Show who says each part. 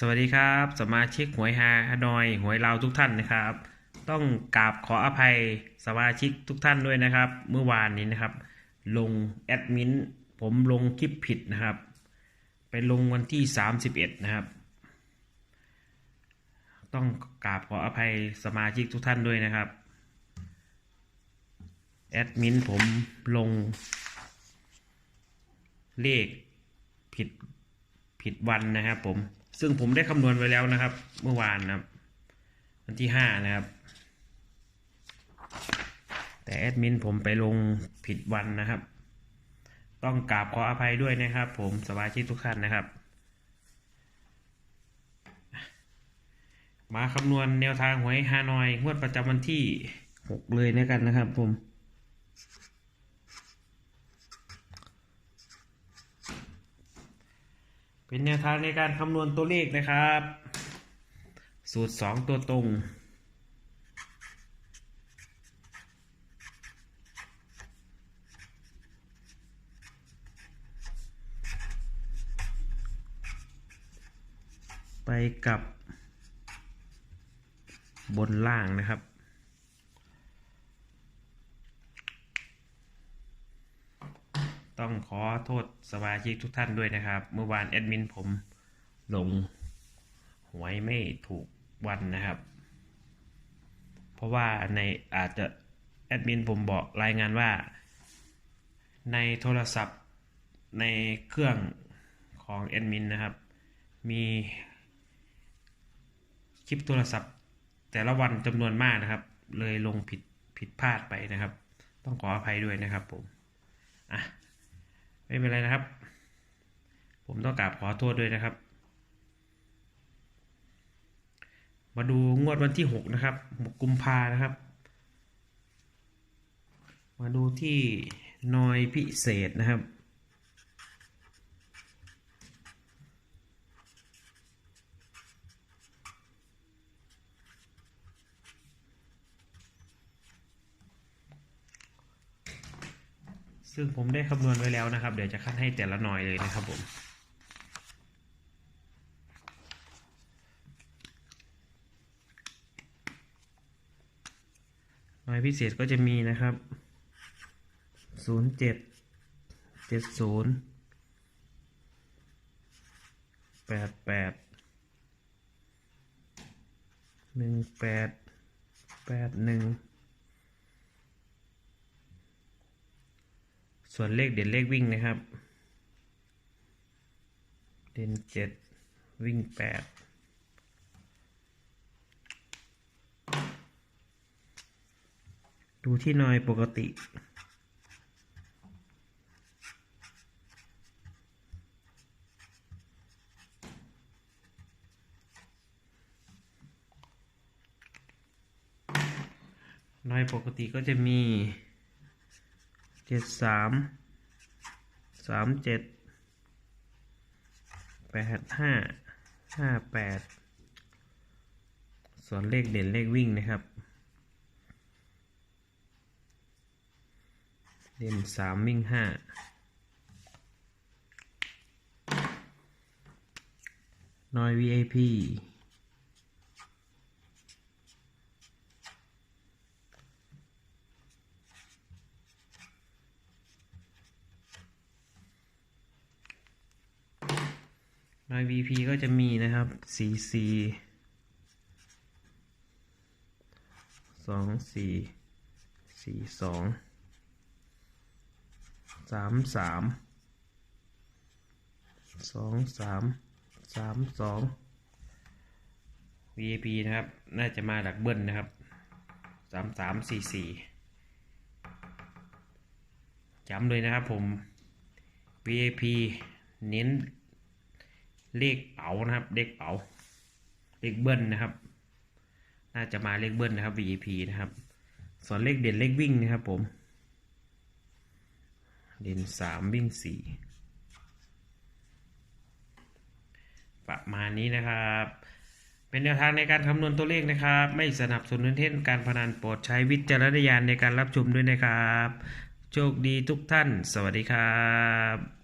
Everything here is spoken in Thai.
Speaker 1: สวัสดีครับ สมาชิกหวยฮาฮานอยหวยลาวทุกท่านนะครับ ต้องกราบขออภัยสมาชิกทุกท่านด้วยนะครับ เมื่อวานนี้นะครับ ลงแอดมินผมลงคลิปผิดนะครับ ไปลงวันที่ 31 นะครับ ต้องกราบขออภัยสมาชิกทุกท่านด้วยนะครับแอดมินผมลง เลขผิดผิดวันนะครับผม ซึ่งผมได้คำนวณไว้แล้วนะครับ เมื่อวานนะครับ วันที่ห้านะครับ แต่แอดมินผมไปลงผิดวันนะครับ ต้องกราบขออภัยด้วยนะครับ ผมสมาชิกทุกท่านนะครับ มาคำนวณแนวทางหวยฮานอย งวดประจำวันที่หกเลยนะกันนะครับผม เป็นแนวทางในการคำนวณตัวเลขนะครับ สูตร 2 ตัวตรง ไปกับบนล่างนะครับ ต้องขอโทษสมาชิกทุกท่านด้วยนะครับ เมื่อวานแอดมินผมลงหวยไม่ถูกวันนะครับ เพราะว่าในอาจจะแอดมินผมบอกรายงานว่า ในโทรศัพท์ในเครื่องของแอดมินนะครับ มีคลิปโทรศัพท์แต่ละวันจำนวนมากนะครับ เลยลงผิดผิดพลาดไปนะครับ ต้องขออภัยด้วยนะครับผมอะ ไม่เป็นไรนะครับ ผมต้องกราบขอโทษด้วยนะครับ มาดูงวดวันที่หกนะครับหกกุมภานะครับ มาดูที่นอยพิเศษนะครับ ซึ่งผมได้คำนวณไว้แล้วนะครับ เดี๋ยวจะคัดให้แต่ละหน่อยเลยนะครับผมหน่วยพิเศษก็จะมีนะครับ 07 70 88 18 81 ส่วนเลขเด่นเลขวิ่งนะครับ เด่นเจ็ดวิ่งแปดดูที่นอยปกติ นอยปกติก็จะมี เจ็ดสามสามเจ็ดแปดห้าห้าแปดส่วนเลขเด่นเลขวิ่งนะครับ เด่นสามวิ่งห้าน้อย VIP น้อย VP ก็จะมีนะครับ CC สองสี่สี่สองสามสามสองสามสามสอง VIP นะครับ น่าจะมาหลักเบิ้ลนะครับสามสามสี่สี่จำเลยนะครับผม VIP เน้น เลขเป๋านะครับ เลขเป๋า เลขเบิ้ลนะครับ น่าจะมาเลขเบิ้ลนะครับ VIP นะครับ ส่วนเลขเด่นเลขวิ่งนะครับผม เด่นสามวิ่งสี่ประมาณนี้นะครับ เป็นแนวทางในการคำนวณตัวเลขนะครับ ไม่สนับสนุนเทศการพนันโปรดใช้วิจารณญาณในการรับชมด้วยนะครับ โชคดีทุกท่าน สวัสดีครับ